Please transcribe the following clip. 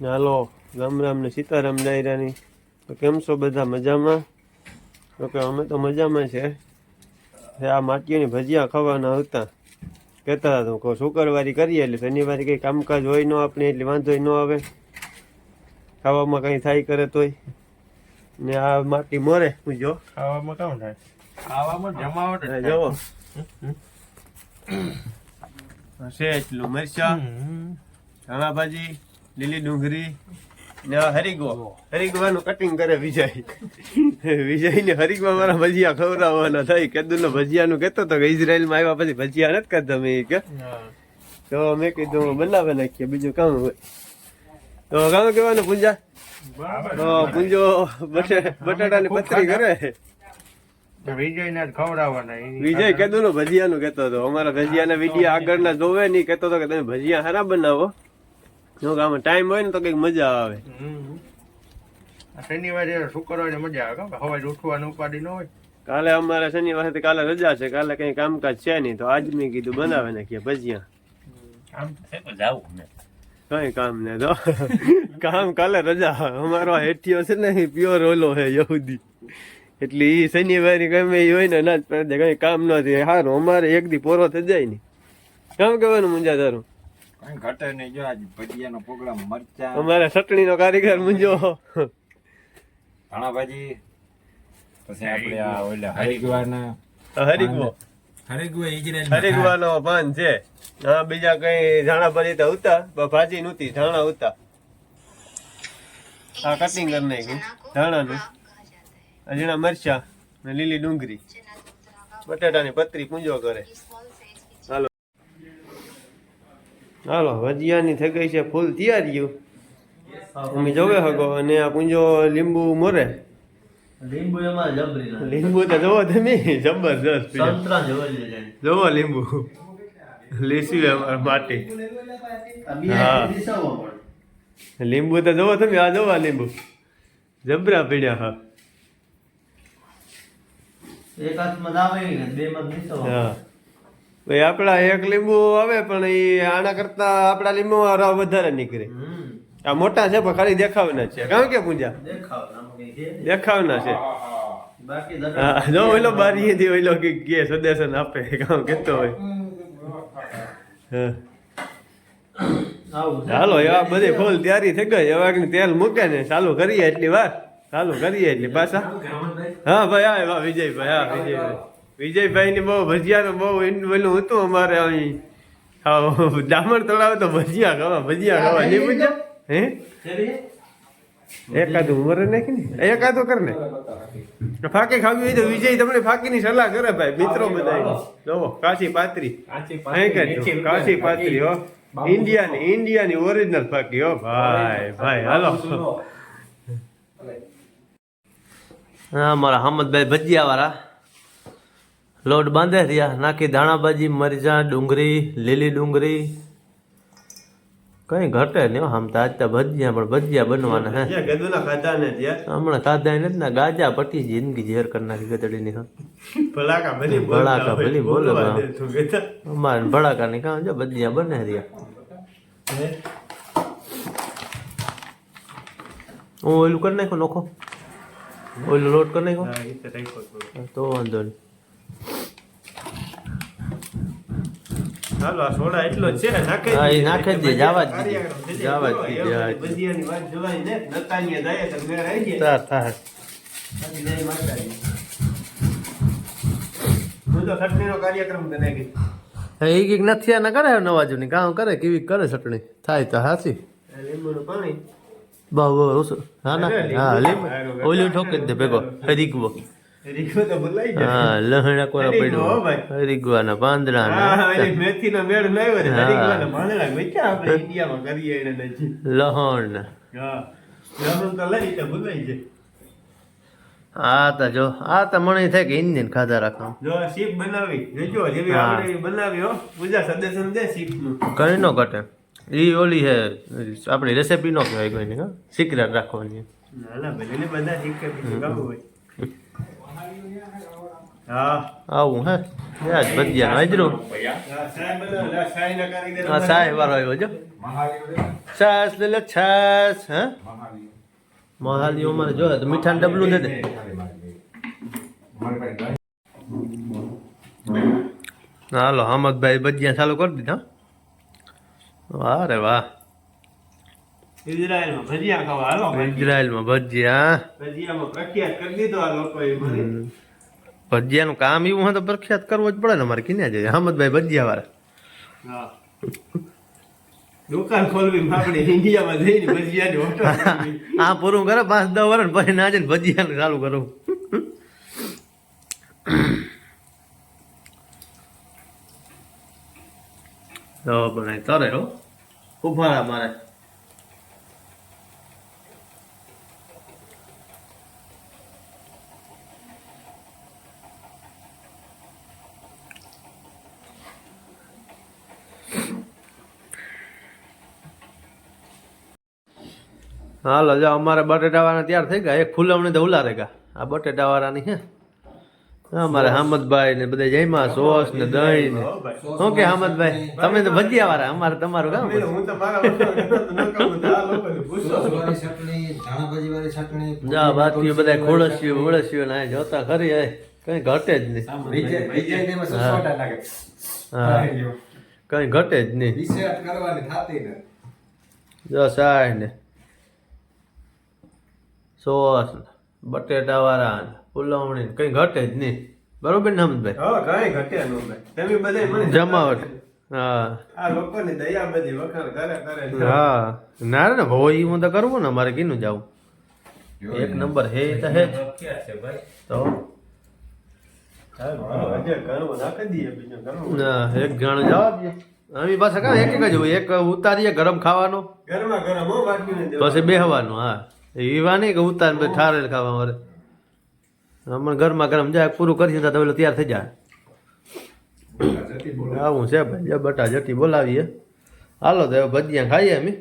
હાલો રામ રામ ને સીતારામ ડાયરાની. તો કેમ છો બધા મજામાં? તો કે અમે તો મજામાં છે. આ માટીઓની ભજીયા ખાવાના હતા. કહેતા હતા કહો શુક્રવારી કરીએ એટલે શનિવારે કંઈ કામકાજ હોય ન આપણે એટલે વાંધો ન આવે. ખાવામાં કંઈ થાય કરે તોય. ને આ માટી મોરે હું જો. ખાવામાં કામ થાય? ખાવામાં જમાવટ જ આ છે એટલું મરચા ધાણા ભાજી લીલી ડુંગળી ને હરિગવા હરીગવો હરીગવાનું કટિંગ કરે વિજય. વિજય ને હરીગવા મારા ભજીયા ખવડાવવાના થાય. કેદુ ને ભજીયાનું કેતો તો કે ઇઝરાયલમાં આવ્યા પછી ભજીયા નથી કરતા મેં કે. તો મેં કીધું બનાવે નાખીએ બીજું કામ હોય. તો કામ કહેવાનું પૂંજા? તો પૂંજો બટાટા બટાટાની પતરી કરે. વિજય ને ભજીયાનું કેતો હતો. અમારા ભજીયાના વીડિયો આગળના જોવે નહીં કેતો હતો કે તમે ભજીયા હારા બનાવો. જો કે આમાં ટાઈમ હોય ને તો કંઈક મજા આવે. શનિવારે શુક્રવારે મજા આવે કે હવાજ ઉઠવાનું ઉપાડી ન હોય. કાલે અમારે શનિવારે કાલે રજા છે. કાલે કઈ કામકાજ છે નહીં તો આજ મેં કીધું બનાવે નાખીએ ભજીયા. આમ છે તો જાવું કઈ કામ ને તો. કામ કાલે રજા અમારો હેઠિયો છે ને એ પ્યોર ઓલો હે યહૂદી. એટલે ઈ શનિવારે ગમે ઈ હોય ને ના જ પડે. કઈ કામ ન થાય. સારું અમારે એક દી પોરો થઈ જાય ને. કામ કહેવાનું મુંજા તારું ઘટે ને જો આજ ભજીયાનો પ્રોગ્રામ મરચા અમારે ચટણીનો કારીગર મુંજો ધાણા ભાજી પછી આપણે આ ઓલા હરિદ્વારના હરીગવો હરિદ્વાર ઇઝરાયલ હરીગવાનો પાન છે. હા બીજા કઈ ધાણા ભરી તો ઉતા પણ ભાજી નહોતી ધાણા ઉતા. આ કટિંગ કરી નાખ્યું. ધાણાનું. અજીણા મરચા ને લીલી ડુંગળી. બટાટાની પતરી પૂંજો કરે હાલો હાલો ભજીયાની થઈ ગઈ છે ફૂલ તૈયારીઓ તમે જોવે હગો અને આ પૂંજો લીંબુ મોરે. લીંબુ એમાં જબરી લીંબુ તો જોવો તમે જબરજસ્ત. સંતરા જેવા જોવો લીંબુ. લીસી અમારા માટી. હા. લીંબુ તો જોવો તમે આ જોવા લીંબુ. જબરા પીડ્યા હા. એક હાથમાં દાવે ને બે માં હા. ભાઈ આપણા એક લીંબુ આવે પણ એ આના કરતા આપણા લીંબુ રવ વધારે નીકળે. આ મોટા છે પણ ખાલી દેખાવના છે. કારણ કે પૂજા. દેખાવના છે હા જો ઓલો બારીએથી ઓલો કે કે સદેશન આપે કામ કેતો હોય. હાલો એવા બધી ફૂલ તૈયારી થઈ ગઈ. હવે તેલ મૂકે ને ચાલુ કરીએ એટલી વાર. ચાલુ કરીએ એટલી પાછા. હા ભાઈ હા વિજયભાઈ હા વિજયભાઈ. વિજયભાઈ ની બહુ ભજીયાનું બહુ એનું હતું અમારે અહીં. હા તળાવ તો ભજીયા ખાવા ભજીયા ખાવા. નહીં પૂછ્યા હે? એકાદ ઉમર નાખી ને? એકાદું કર ને. ફાકી ખાવી હોય તો વિજય તમને ફાકીની સલાહ કરે ભાઈ મિત્રો બધા જોવો કાચી પાત્રી. કાચી પાત્રી હો. ઇન્ડિયાની ઇન્ડિયાની ઓરિજિનલ ફાકી હો. ભાઈ ભાઈ હાલો. હા મારા હામદભાઈ ભજીયા વાળા લોટ બાંધે રહ્યા નાખી દાણાભાજી મરચાં ડુંગળી લીલી ડુંગળી. કઈ ઘટે નહીં હો, આમ તો આજ તો ભજીયા પણ ભજીયા બનવાના હે. ને હમણાં ખાધા નથી ને ગાજા પટી જિંદગી ઝેર કરનારી નાખી ગતડીની હા. ભલાકા ભલી બોલો. અમારે ભડાકા ની કામ જો ભજીયા બને રહ્યા. હું? ઓલું કરી નાખો નોખો? ઓલું લોટ કરી નાખો. તો વાંધો નહીં. હાલો આ સોડા એટલો છે નાખે હા, એ નાખે જ દીધો, જ દીધો. જાવા જ જો, દીધો, જાવા ભજીયાની વાત જોવાય ને નતાણીએ જાય તો ઘેર આવી જાય. તાર થાય બાકી જય માતાજી. હું તો ચટણીનો કાર્યક્રમ કરી નાખી. એ કંઈક નથી આના કરે નવા જૂની કામ કરે કેવી કરે ચટણી? થાય તો હાચી. આ લીંબુનું પાણી. બહુ બહુ હા ના. હા લીંબુ. ઠોકી દે ભેગો હા લહણા કોરા પડ્યું ભાઈ. હરીગવાના પાંદડા હા, એની મેથીનો મેળ લાવ્યો ને, હા. પાંદડા વેચ્યા આપણે ઇન્ડિયામાં કરીએ એને નજી. લહણ. હા. લસણ તો લઈ તો ભૂલાઈ જાય. આ તો જો આ તો મને થાય કે ઇન્ડિયન ખાધા રાખવા. જો શીપ બનાવી. જોજો જેવી આપણે બનાવી હો. પૂજા સદેશન દે શીપનું. કઈ નો ઘટે. ઈ ઓલી હે આપણી રેસીપી નો કહેવાય કોઈની હા. સિક્રેટ રાખવાની. ના ના ભલે બધા શીખે બીજું કામ હોય. હા. આવું, હે? યાદ ભજીયા હાજરું. હા સાહેબ વાળો આવ્યો, જો. છાસ લે લે, છાસ, હે? મહાદેવ મહાલીઓ મારે જો તો મીઠાનું ડબલું દે દે. હાલો, હમદભાઈ ભજીયા ચાલુ કરી દીધા. વાહ રે વાહ. ઇઝરાયલમાં ભજીયા ખાવા હાલો ઇઝરાયલમાં ભજીયા ભજીયામાં પ્રખ્યાત કરી દીધો આ લોકોએ ભજીયાનું કામ એવું હોય તો પ્રખ્યાત કરવો જ પડે ને અમારે કિન્યા જાય હામદભાઈ ભજીયા વાળા દુકાન ખોલવી આપણે ઇન્ડિયામાં જઈને ભજીયાની હોટલ આ પૂરું કરે પાંચ દસ વર્ષ પછી ના જઈને ભજીયાનું ચાલુ કરું. તો પણ તરે હો. ઉભાડા મારે. હાલો હજા અમારે બટેટાવાળા તૈયાર થઈ ગયા. એક ફૂલવણી તો ઉલા ગયા. આ બટેટાવાળાની હે. અમારે હામદભાઈ ને બધા જયમાં સોસ ને દહીં ને. શું કે હામદભાઈ? તમે તો ભજીયા વાળા અમારે તમારું કામ જા બાકી બધા ખોળસ્યું વળસ્યું ને જોતા ખરી આય કઈ ઘટે જ નહીં. હા. હા. કઈ ઘટે જ નહીં. રિસર્ચ કરવાની થાતી ને જો સાય ને. સોસ બટેટાવાળા પુલાવણી ફૂલવણી કઈ ઘટે જ નહીં. બરોબર ને હમદભાઈ હા કાંઈ ઘટે ન ભાઈ તમે બધાય મને જમાવટ. હા. આ લોકોની દયા બધી વખાણ કરે કરે હા. ના રે ને ભાઈ હું તો કરવું ને મારે કીનું જાવું? એક નંબર હે તો હે. તો? એક જણ જવાબ અમે પાછા કાં એક એક જ હોય. એક ઉતારીએ ગરમ ખાવાનો. ગરમા ગરમ. પછી બેહવાનું હા. એવા નહીં કે ઉતાર ઠારેલ ખાવા મારે હમણાં ગરમા ગરમ જાય પૂરું કરી તો પેલો તૈયાર થઈ જાય. આવું છે ભાઈ જે બટા જટી બોલાવીએ. હાલો તો ભજીયા ખાઈએ અમે.